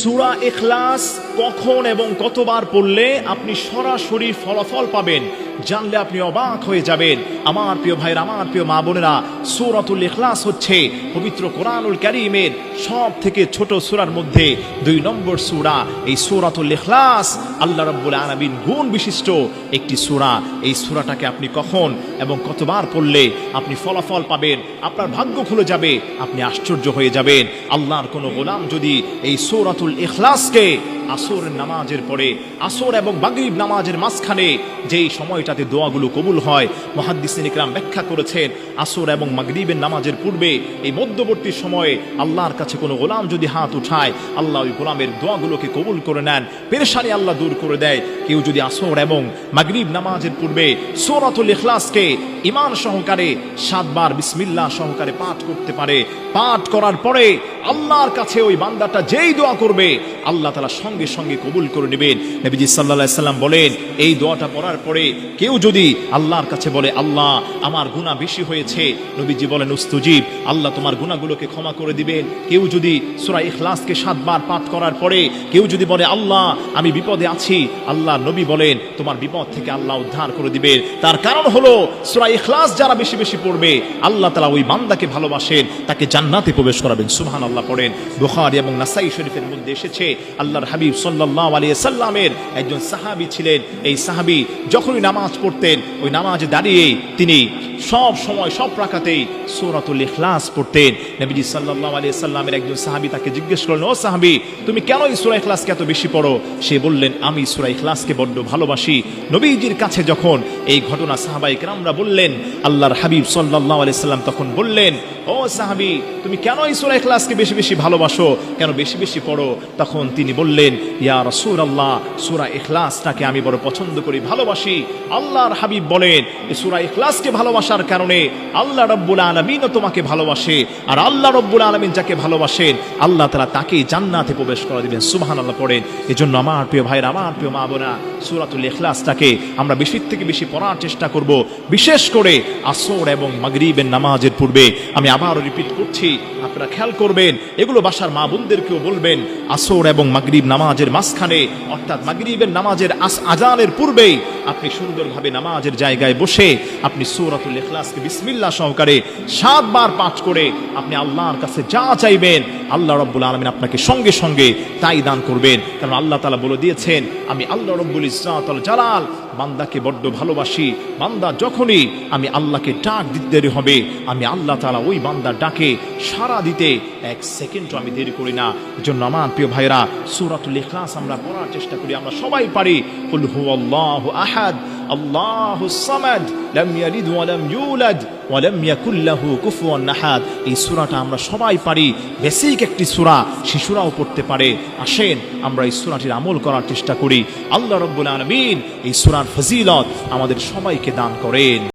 সুরা এখলাস কখন এবং কতবার পড়লে আপনি সরাসরি ফলাফল পাবেন? জানলে আপনি অবাক হয়ে যাবেন। আমার প্রিয় ভাইয়ের, আমার প্রিয় মা বোনেরা, সূরাতুল ইখলাস হচ্ছে পবিত্র কোরআনুল কারীমের সব থেকে ছোট সুরার মধ্যে দুই নম্বর সূরা। এই সূরাতুল ইখলাস আল্লাহ রাব্বুল আলামিন গুণ বিশিষ্ট একটি সূরা। এই সূরাটাকে আপনি কখন এবং কতবার পড়লে আপনি ফলাফল পাবেন, আপনার ভাগ্য খুলে যাবে, আপনি আশ্চর্য হয়ে যাবেন। আল্লাহর কোনো গোলাম যদি এই সূরাতুল ইখলাসকে আসরের নামাজের পরে, আসর এবং বাগরিব নামাজের মাঝখানে যেই সময়টাতে দোয়াগুলো কবুল হয়, মহাদ্দিসিন ইকরাম ব্যাখ্যা করেছেন, আসর এবং মাগরিবের নামাজের পূর্বে এই মধ্যবর্তী সময়ে আল্লাহর কাছে কোনো গোলাম যদি হাত উঠায়, আল্লাহ ওই গোলামের দোয়াগুলোকে কবুল করে নেন, পেরেশানি আল্লাহ দূর করে দেয়। কেউ যদি আসর এবং মাগরিব নামাজের পূর্বে সৌরাতুল ইখলাসকে ইমান সহকারে সাতবার বিসমিল্লা সহকারে পাঠ করতে পারে, পাঠ করার পরে আল্লাহর কাছে ওই বান্দাটা যেই দোয়া করবে, আল্লাহ তালা সঙ্গে সঙ্গে কবুল করে নেবেন। নবীজি সাল্লাহ সাল্লাম বলেন, এই দোয়াটা পড়ার পরে কেউ যদি আল্লাহর কাছে বলে, আল্লাহ, আমার গুণা বেশি হয়েছে। নবীজি বলেন, উস্তুজিব, আল্লাহ তোমার গুণাগুলোকে ক্ষমা করে দিবেন। কেউ যদি সুরা ইখলাসকে সাতবার পাঠ করার পরে কেউ যদি বলে, আল্লাহ, আমি বিপদে আছি। আল্লাহ নবী বলেন, তোমার বিপদ থেকে আল্লাহ উদ্ধার করে দিবেন। তার কারণ হলো, সুরা ইখলাস যারা বেশি বেশি পড়বে, আল্লাহ তালা ওই বান্দাকে ভালোবাসেন, তাকে জান্নাতে প্রবেশ করাবেন। সুহান আল্লাহ পড়েন। বুখারী এবং নাসাই শরীফের মধ্যে এসেছে, আল্লাহর হাবিব সাল্লাল্লাহু আলাইহি সাল্লামের একজন সাহাবী ছিলেন। এই সাহাবী যখনই নামাজ পড়তেন, ওই নামাজে দাঁড়িয়ে তিনি সব সময়, সব রাকাতেই সূরাতুল ইখলাস পড়তেন। নবীজি সাল্লাল্লাহু আলাইহি সাল্লামের একজন সাহাবী তাকে জিজ্ঞেস করলেন, ও সাহাবী, তুমি কেন এই সূরা ইখলাসকে এত বেশি পড়ো? সে বললেন, আমি সূরা ইখলাসকে বড্ড ভালোবাসি। নবীজির কাছে যখন এই ঘটনা সাহাবাই কেরামরা বললেন, আল্লাহর হাবিব সাল্লাল্লাহু আলাইহি সাল্লাম তখন বললেন, ও সাহাবী, তুমি কেন এই সূরা ইখলাসকে বেশি বেশি ভালোবাসো, কেন বেশি বেশি পড়ো? তখন তিনি বললেন, ইয়া রাসূলুল্লাহ, সূরা ইখলাসটাকে আমি বড় পছন্দ করি, ভালোবাসি। আল্লাহর হাবিব বলেন সূরা ইখলাসকে ভালোবাসার কারণে আল্লাহ রব্বুল আলামিনও তোমাকে ভালোবাসে, আর আল্লাহ রব্বুল আলামিন যাকে ভালোবাসেন, আল্লাহ তাআলা তাকেই জান্নাতে প্রবেশ করে দিবেন। সুবহানাল্লাহ পড়েন। এজন্য আমার প্রিয় ভাইরা আমার প্রিয় মা বোনা সূরাতুল ইখলাসটাকে আমরা বেশির থেকে বেশি পড়ার চেষ্টা করব, বিশেষ করে আসর এবং মাগরিবের নামাজের পূর্বে। আমি আবারও রিপিট করছি, আপনারা খেয়াল করবেন এগুলো বাসার মা বোনদেরকেও বলবেন, আসর এবং মাগরিব নামাজের মাঝখানে, অর্থাৎ মাগরিবের নামাজের আজানের পূর্বেই আপনি সুন্দরভাবে নামাজের জায়গায় বসে আপনি সূরাতুল ইখলাসকে বিসমিল্লাহ সহকারে সাতবার পাঠ করে আপনি আল্লাহর কাছে যা চাইবেন, আল্লাহ রব্বুল আলমিন আপনাকে সঙ্গে সঙ্গে তাই দান করবেন। কারণ আল্লাহ তালা বলে দিয়েছেন, আমি আল্লাহ রব্বুল ইসরাতল জালাল, বান্দাকে বড্ড ভালোবাসি, বান্দা যখনই আমি আল্লাহকে ডাক দিতে দেরি হবে, আমি আল্লাহ তালা ওই বান্দার ডাকে সারা দিতে এক সেকেন্ডও আমি দেরি করি না। জন্য আমার প্রিয় ভাইরা সূরাতুল ইখলাস আমরা পড়ার চেষ্টা করি, আমরা সবাই পারি, কুল হুয়াল্লাহু আহাদ। আল্লাহু সামাদ। লাম ইয়ালিদ ওয়া লাম ইউলাদ ওয়া লাম ইয়াকুল লাহু কুফুয়ান এই সূরাটা আমরা সবাই পারি। বেসিক একটি সূরা, শিশুরাও পড়তে পারে। আসেন, আমরা এই সূরাটির আমল করার চেষ্টা করি। আল্লাহ রাব্বুল আলামিন এই সূরার ফজিলত আমাদের সবাইকে দান করেন।